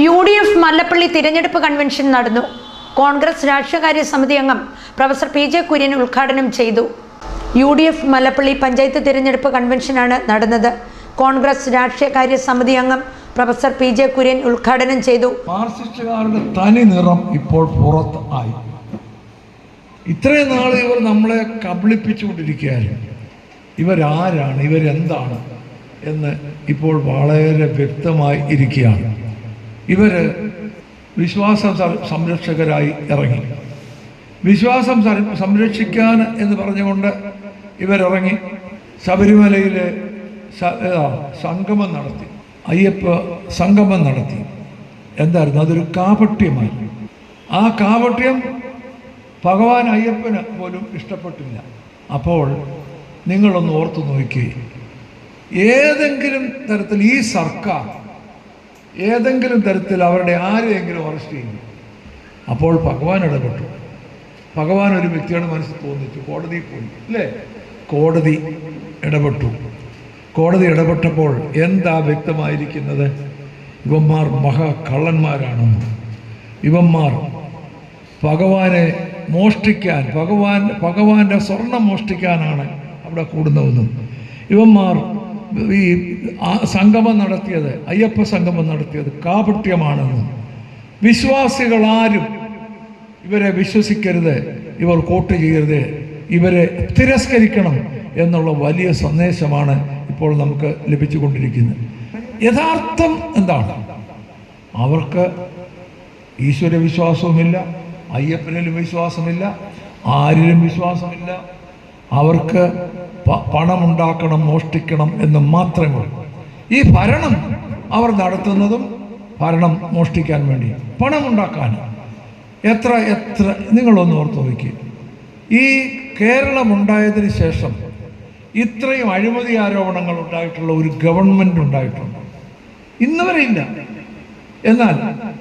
U D F Mallappally തിരഞ്ഞെടുപ്പ് convention നടന്നു. കോൺഗ്രസ് രാഷ്ട്രീയകാര്യ സമിതി അംഗം പ്രൊഫസർ പി ജെ കുര്യൻ ഉദ്ഘാടനം ചെയ്തു. U D F Mallappally panchayat തിരഞ്ഞെടുപ്പ് കൺവെൻഷനാണ് നടന്നത്. കോൺഗ്രസ് രാഷ്ട്രീയകാര്യ സമിതി അംഗം പ്രൊഫസർ പി ജെ കുര്യൻ ഉദ്ഘാടനം ചെയ്തു. മാർക്സിസ്റ്റുകാരുടെ തനി നിറം ഇപ്പോൾ പുറത്ത് ആയി. ഇത്രയും നാൾ ഇവർ നമ്മളെ കബളിപ്പിച്ചുകൊണ്ടിരിക്കുകയായിരുന്നു ഇവരാരാണ്? ഇവരെന്താണ്? എന്ന് ഇപ്പോൾ വളരെ വ്യക്തമായി ഇരിക്കുകയാണ്. ഇവർ വിശ്വാസ സംരക്ഷകരായി ഇറങ്ങി. വിശ്വാസം സംരക്ഷിക്കാൻ എന്ന് പറഞ്ഞുകൊണ്ട് ഇവരിറങ്ങി. ശബരിമലയിൽ സംഗമം നടത്തി. അയ്യപ്പ സംഗമം നടത്തി. എന്തായിരുന്നു? അതൊരു കാപട്യമായി. ആ കാപട്യം ഭഗവാൻ അയ്യപ്പന് പോലും ഇഷ്ടപ്പെട്ടില്ല. അപ്പോൾ നിങ്ങളൊന്ന് ഓർത്തു നോക്കി ഏതെങ്കിലും തരത്തിൽ ഈ സർക്കാർ ഏതെങ്കിലും തരത്തിൽ അവരുടെ ആരെയെങ്കിലും അറസ്റ്റ് ചെയ്യും അപ്പോൾ ഭഗവാൻ ഇടപെട്ടു. ഭഗവാൻ ഒരു വ്യക്തിയുടെ മനസ്സിൽ തോന്നിച്ചു. കോടതിയിൽ പോയി. അല്ലേ? കോടതി ഇടപെട്ടു. കോടതി ഇടപെട്ടപ്പോൾ എന്താ വ്യക്തമായിരിക്കുന്നത്? ഇവന്മാർ മഹാകള്ളന്മാരാണ്. ഇവന്മാർ ഭഗവാനെ മോഷ്ടിക്കാൻ ഭഗവാൻ ഭഗവാന്റെ സ്വർണം മോഷ്ടിക്കാനാണ് അവിടെ കൂടുന്നതെന്നും. ഇവന്മാർ ഈ സംഗമം നടത്തിയത് അയ്യപ്പ സംഗമം നടത്തിയത് വിശ്വാസികൾ വിശ്വാസികളാരും ഇവരെ വിശ്വസിക്കരുത് ഇവർ കോട്ട് ചെയ്യരുത് ഇവരെ തിരസ്കരിക്കണം എന്നുള്ള വലിയ സന്ദേശമാണ് ഇപ്പോൾ നമുക്ക് ലഭിച്ചുകൊണ്ടിരിക്കുന്നത്. യഥാർത്ഥം എന്താണ്? അവർക്ക് ഈശ്വര വിശ്വാസവുമില്ല അയ്യപ്പനിലും വിശ്വാസമില്ല ആരിലും വിശ്വാസമില്ല അവർക്ക് പണം പണമുണ്ടാക്കണം മോഷ്ടിക്കണം എന്ന് മാത്രമേ ഈ ഭരണം അവർ നടത്തുന്നതും ഭരണം മോഷ്ടിക്കാൻ വേണ്ടി പണമുണ്ടാക്കാൻ. എത്ര എത്ര നിങ്ങളൊന്ന് ഓർത്ത് നോക്കി. ഈ കേരളം ഉണ്ടായതിന് ശേഷം ഇത്രയും അഴിമതി ആരോപണങ്ങൾ ഉണ്ടായിട്ടുള്ള ഒരു ഗവൺമെന്റ് ഉണ്ടായിട്ടുണ്ട്. ഇന്ന് വരെ ഇല്ല. എന്നാൽ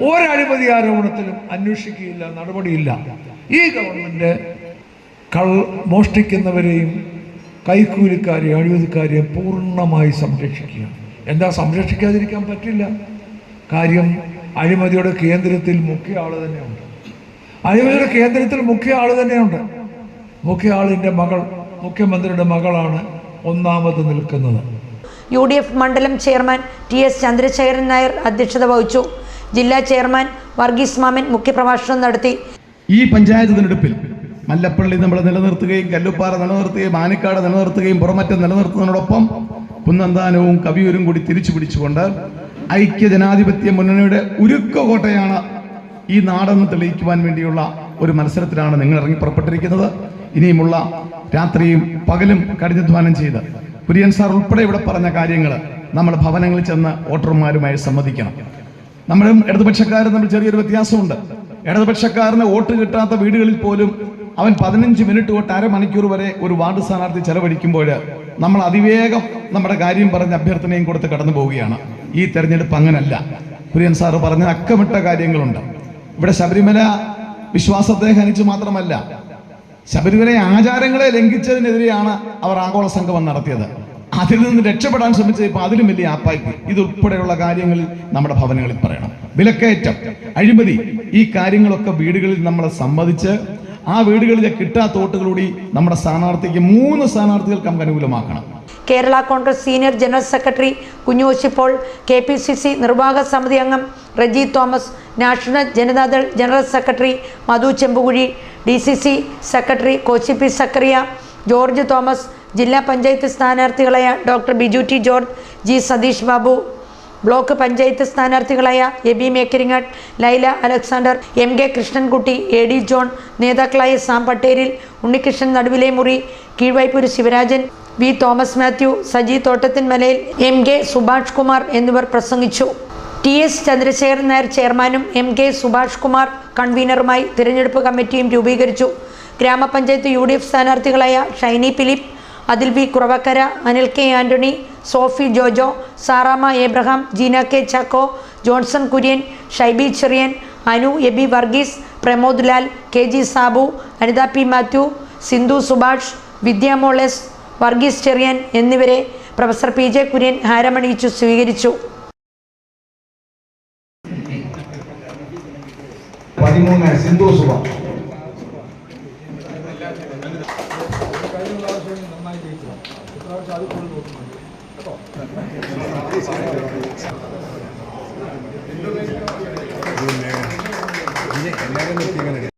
ഒരഴിമതി ആരോപണത്തിലും അന്വേഷിക്കുകയില്ല നടപടിയില്ല. ഈ ഗവൺമെന്റ് കൾ മോഷ്ടിക്കുന്നവരെയും കൈക്കൂലിക്കാരെയും അഴിമതിക്കാരെയും പൂർണമായി സംരക്ഷിക്കുക. എന്താ സംരക്ഷിക്കാതിരിക്കാൻ പറ്റില്ല? കാര്യം അഴിമതിയുടെ കേന്ദ്രത്തിൽ മുഖ്യ ആൾ തന്നെയുണ്ട്. അഴിമതിയുടെ കേന്ദ്രത്തിൽ മുഖ്യ ആൾ തന്നെയുണ്ട്. മുഖ്യ ആളിന്റെ മകൾ മുഖ്യമന്ത്രിയുടെ മകളാണ് ഒന്നാമത് നിൽക്കുന്നത്. യു ഡി എഫ് മണ്ഡലം chairman T S Chandrasekharan Nair അധ്യക്ഷത വഹിച്ചു. ജില്ലാ ചെയർമാൻ വർഗീസ് മാമൻ മുഖ്യപ്രഭാഷണം നടത്തി. ഈ പഞ്ചായത്ത് തിരഞ്ഞെടുപ്പിൽ മല്ലപ്പള്ളി നമ്മൾ നിലനിർത്തുകയും കല്ലുപ്പാറ നിലനിർത്തുകയും ആനിക്കാട് നിലനിർത്തുകയും പുറമറ്റം നിലനിർത്തുന്നതിനോടൊപ്പം കുന്നന്താനവും കവിയൂരും കൂടി തിരിച്ചു പിടിച്ചുകൊണ്ട് ഐക്യ ജനാധിപത്യ മുന്നണിയുടെ ഉരുക്ക കോട്ടയാണ് ഈ നാടെന്ന് തെളിയിക്കുവാൻ വേണ്ടിയുള്ള ഒരു മത്സരത്തിലാണ് നിങ്ങൾ ഇറങ്ങി പുറപ്പെട്ടിരിക്കുന്നത്. ഇനിയുമുള്ള രാത്രിയും പകലും കഠിനാധ്വാനം ചെയ്ത് കുര്യൻ സാർ ഉൾപ്പെടെ ഇവിടെ പറഞ്ഞ കാര്യങ്ങൾ നമ്മൾ ഭവനങ്ങളിൽ ചെന്ന് വോട്ടർമാരുമായി സംവദിക്കണം. നമ്മളും ഇടതുപക്ഷക്കാരും തമ്മിൽ ചെറിയൊരു വ്യത്യാസമുണ്ട്. ഇടതുപക്ഷക്കാരന് വോട്ട് കിട്ടാത്ത വീടുകളിൽ പോലും അവൻ പതിനഞ്ച് മിനിറ്റ് തൊട്ട് അരമണിക്കൂർ വരെ ഒരു വാർഡ് സ്ഥാനാർത്ഥി ചെലവഴിക്കുമ്പോൾ നമ്മൾ അതിവേഗം നമ്മുടെ കാര്യം പറഞ്ഞ് അഭ്യർത്ഥനയും കൊടുത്ത് കടന്നു പോവുകയാണ്. ഈ തെരഞ്ഞെടുപ്പ് അങ്ങനല്ല. കുര്യൻ സാറ് പറഞ്ഞ അക്കമിട്ട കാര്യങ്ങളുണ്ട്. ഇവിടെ ശബരിമല വിശ്വാസത്തെ ഹനിച്ചു മാത്രമല്ല ശബരിമല ആചാരങ്ങളെ ലംഘിച്ചതിനെതിരെയാണ് അവർ ആഗോള സംഗമം നടത്തിയത്. അതിൽ നിന്ന് രക്ഷപ്പെടാൻ ശ്രമിച്ചത് ഇപ്പൊ അതിലും വലിയ ആപ്പായ്പ് ഇതുൾപ്പെടെയുള്ള കാര്യങ്ങളിൽ നമ്മുടെ ഭവനങ്ങളിൽ പറയണം. വിലക്കയറ്റം അഴിമതി ഈ കാര്യങ്ങളൊക്കെ വീടുകളിൽ നമ്മളെ സമ്മതിച്ച് ആ വീടുകളിലെ കിട്ടാത്ത വോട്ടുകളൂടി നമ്മുടെ സ്ഥാനാർത്ഥിക്ക് മൂന്ന് സ്ഥാനാർത്ഥികൾക്ക് നമുക്ക് അനുകൂലമാക്കണം. Kerala Congress senior general secretary കുഞ്ഞുവശിപ്പോൾ K P C C നിർവാഹക സമിതി അംഗം Reji Thomas national Janata Dal general secretary Madhu Chembukuzhi D C C secretary Kochi P Zachariah George Thomas ജില്ലാ panchayat സ്ഥാനാർത്ഥികളായ doctor Biju T George G Satheesh Babu block panchayat സ്ഥാനാർത്ഥികളായ Aby Mekkaringattu Laila Alexander M K Krishnankutty A D John നേതാക്കളായ Sam Patteril Unnikrishnan Naduvilemuri Keezhvaipur Sivarajan V Thomas Mathew Saji തോട്ടത്തിൻമലയിൽ M K Subhash Kumar എന്നിവർ പ്രസംഗിച്ചു. T S Chandrasekharan Nair ചെയർമാനും M K Subhash Kumar കൺവീനറുമായി തിരഞ്ഞെടുപ്പ് കമ്മിറ്റിയും രൂപീകരിച്ചു. ഗ്രാമപഞ്ചായത്ത് U D F സ്ഥാനാർത്ഥികളായ ഷൈനി ഫിലിപ്പ് അതിൽ V Kuruvakkara Anil K Antony Sophy Jojo Sarama Abraham Jeena K Chacko Johnson Kurian Shaibi Cherian Anu Abi Varghese Pramod Lal K G Sabu Anitha P Mathew Sindhu Subhash വിദ്യാമോളസ് Varghese Cherian എന്നിവരെ professor P J Kurian ഹാരമണിയിച്ചു സ്വീകരിച്ചു. പതിമൂന്ന് സിന്ധു സുബ എല്ലാവരും